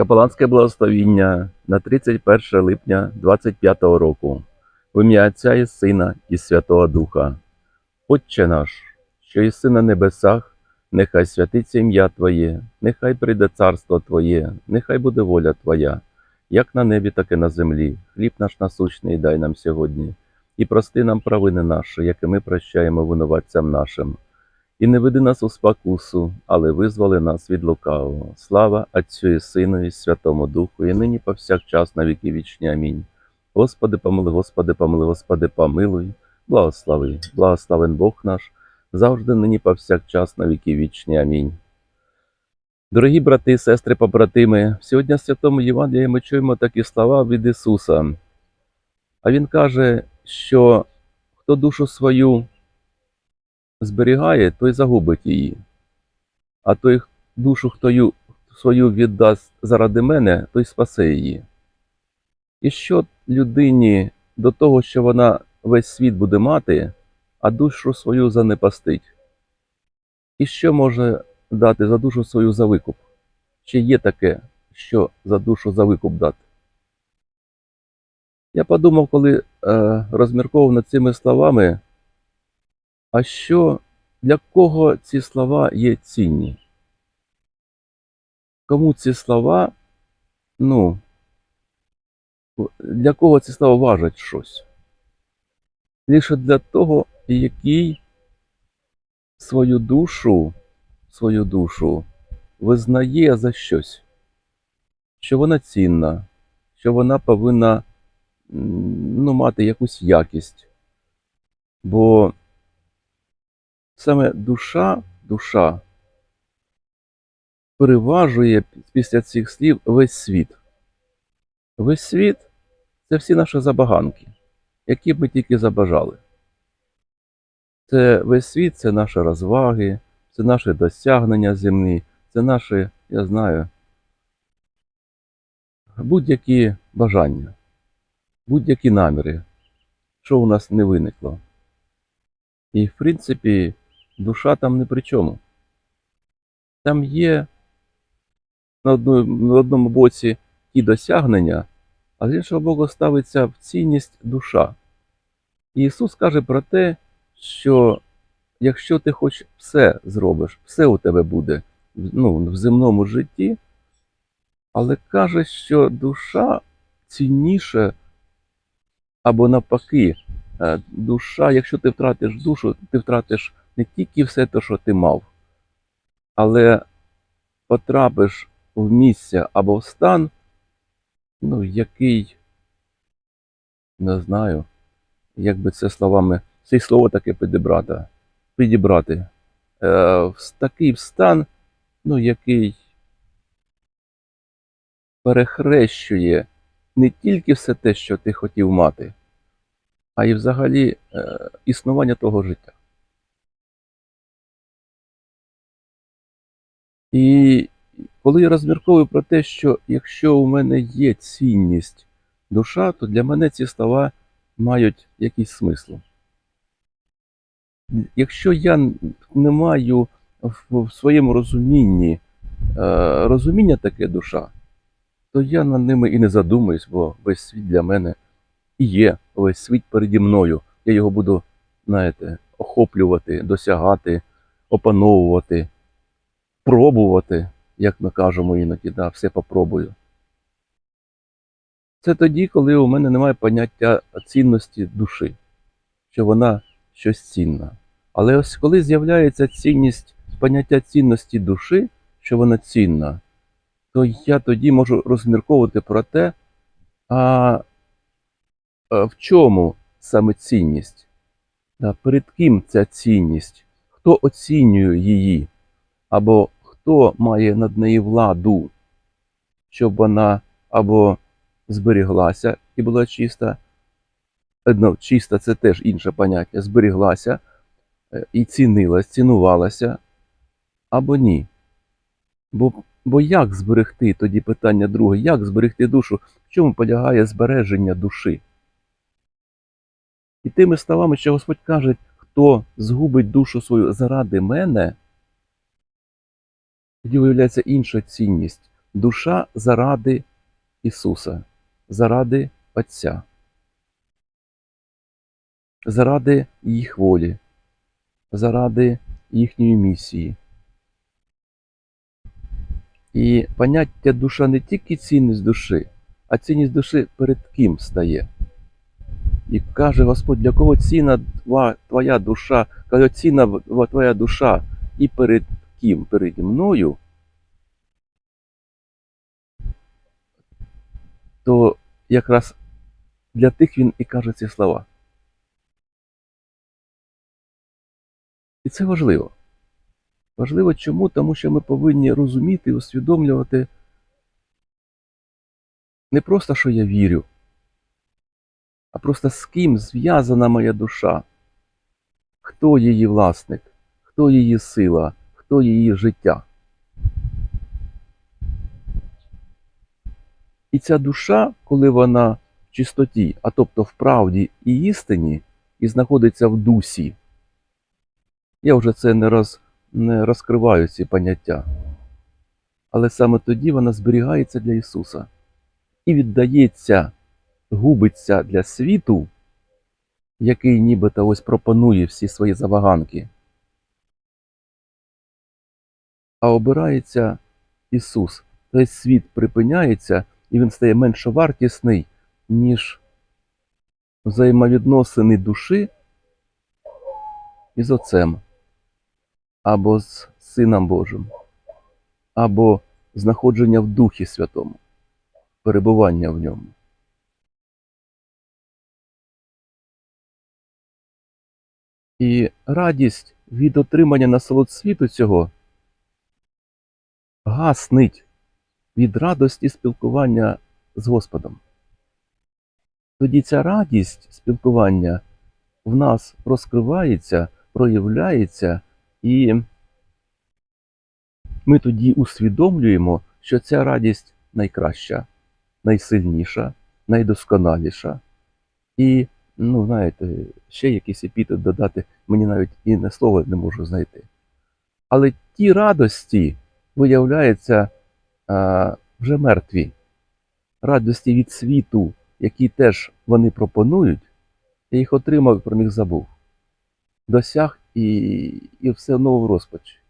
Капеланське благословіння на 31 липня 25 року. В ім'я Отця і Сина і Святого Духа. Отче наш, що єси на небесах, нехай святиться ім'я Твоє, нехай прийде царство Твоє, нехай буде воля Твоя, як на небі, так і на землі. Хліб наш насущний дай нам сьогодні, і прости нам провини наші, як і ми прощаємо винуватцям нашим. І не веди нас у спокусу, але визволи нас від лукавого. Слава Отцю і Сину, і Святому Духу, і нині повсякчас на віки вічні. Амінь. Господи, помилуй, Господи, помилуй, Господи, помилуй, благослови, благословен Бог наш, завжди нині повсякчас на віки вічні. Амінь. Дорогі брати, сестри, побратими, сьогодні в Святому Євангелії ми чуємо такі слова від Ісуса. А Він каже, що хто душу свою зберігає, той загубить її. А той душу, хто ю- свою віддасть заради мене, той спасе її. І що людині до того, що вона весь світ буде мати, а душу свою занепастить? І що може дати за душу свою за викуп? Чи є таке, що за душу за викуп дати? Я подумав, коли е, розмірковував над цими словами, а що для кого ці слова є цінні? Кому ці слова, ну, для кого ці слова важать щось? Лише для того, який свою душу, свою душу визнає за щось, що вона цінна, що вона повинна ну, мати якусь якість. Бо саме душа, душа переважує після цих слів весь світ. Весь світ це всі наші забаганки, які б ми тільки забажали. Це весь світ це наші розваги, це наші досягнення земні, це наші, я знаю, будь-які бажання, будь-які наміри, що у нас не виникло. І, в принципі, душа там не при чому. Там є на, одному боці ті досягнення, а з іншого боку ставиться в цінність душа. І Ісус каже про те, що якщо ти хоч все зробиш, все у тебе буде ну, в земному житті, але каже, що душа цінніше або навпаки, е, душа, якщо ти втратиш душу, ти втратиш не тільки все те, що ти мав, але потрапиш в місце або в стан, ну, який, не знаю, як би це словами, це слово таке підібрати, підібрати. Е, в такий стан, ну, який перехрещує не тільки все те, що ти хотів мати, а й взагалі е, існування того життя. І коли я розмірковую про те, що якщо у мене є цінність душа, то для мене ці слова мають якийсь смисл. Якщо я не маю в, своєму розумінні е, розуміння таке душа, то я над ними і не задумаюсь, бо весь світ для мене і є, весь світ переді мною. Я його буду, знаєте, охоплювати, досягати, опановувати, пробувати, як ми кажемо іноді, да, все попробую. Це тоді, коли у мене немає поняття цінності душі, що вона щось цінна. Але ось коли з'являється цінність, поняття цінності душі, що вона цінна, то я тоді можу розмірковувати про те, а в чому саме цінність? Перед ким ця цінність? Хто оцінює її? Або хто має над нею владу, щоб вона або зберіглася і була чиста. Ну, чиста це теж інше поняття, зберіглася е, і цінилась, цінувалася, або ні. Бо, бо як зберегти тоді питання друге, як зберегти душу? В чому полягає збереження душі? І тими словами, що Господь каже, хто згубить душу свою заради мене, тоді виявляється інша цінність. душа заради Ісуса, заради Отця, заради їх волі, заради їхньої місії. І поняття душа не тільки цінність душі, а цінність душі перед ким стає. І каже Господь, для кого цінна тва- твоя душа, каже, цінна твоя душа і перед ким? Перед мною, то якраз для тих він і каже ці слова. І це важливо. Важливо чому? Тому що ми повинні розуміти і усвідомлювати не просто, що я вірю, а просто з ким зв'язана моя душа, хто її власник, хто її сила, хто її життя. І ця душа, коли вона в чистоті, а тобто в правді і істині, і знаходиться в дусі, я вже це не, роз, не розкриваю ці поняття. Але саме тоді вона зберігається для Ісуса і віддається, губиться для світу, який нібито ось пропонує всі свої забаганки. А обирається Ісус. Весь світ припиняється, і він стає меншовартісний, ніж взаємовідносини душі із Отцем, або з Сином Божим, або знаходження в Духі Святому, перебування в ньому. І радість від отримання насолод світу цього гаснить від радості спілкування з Господом. Тоді ця радість спілкування в нас розкривається, проявляється, і ми тоді усвідомлюємо, що ця радість найкраща, найсильніша, найдосконаліша. І, ну, знаєте, ще якийсь епітет додати, мені навіть і не слово не можу знайти. Але ті радості, виявляється, а, вже мертві. Радості від світу, які теж вони пропонують, я їх отримав і про них забув. Досяг і, і все одно в розпач.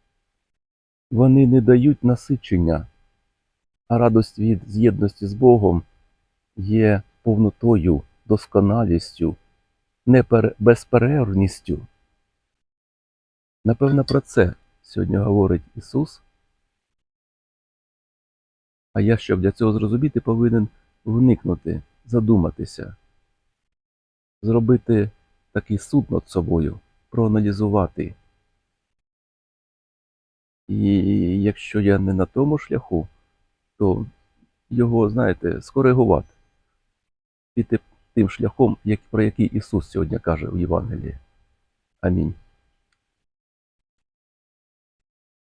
Вони не дають насичення, а радость від з'єдності з Богом є повнотою, досконалістю, непер... безперервністю. Напевно, про це сьогодні говорить Ісус. А я, щоб для цього зрозуміти, повинен вникнути, задуматися, зробити такий суд над собою, проаналізувати. І якщо я не на тому шляху, то його, знаєте, скоригувати, піти тим шляхом, як, про який Ісус сьогодні каже в Євангелії. Амінь.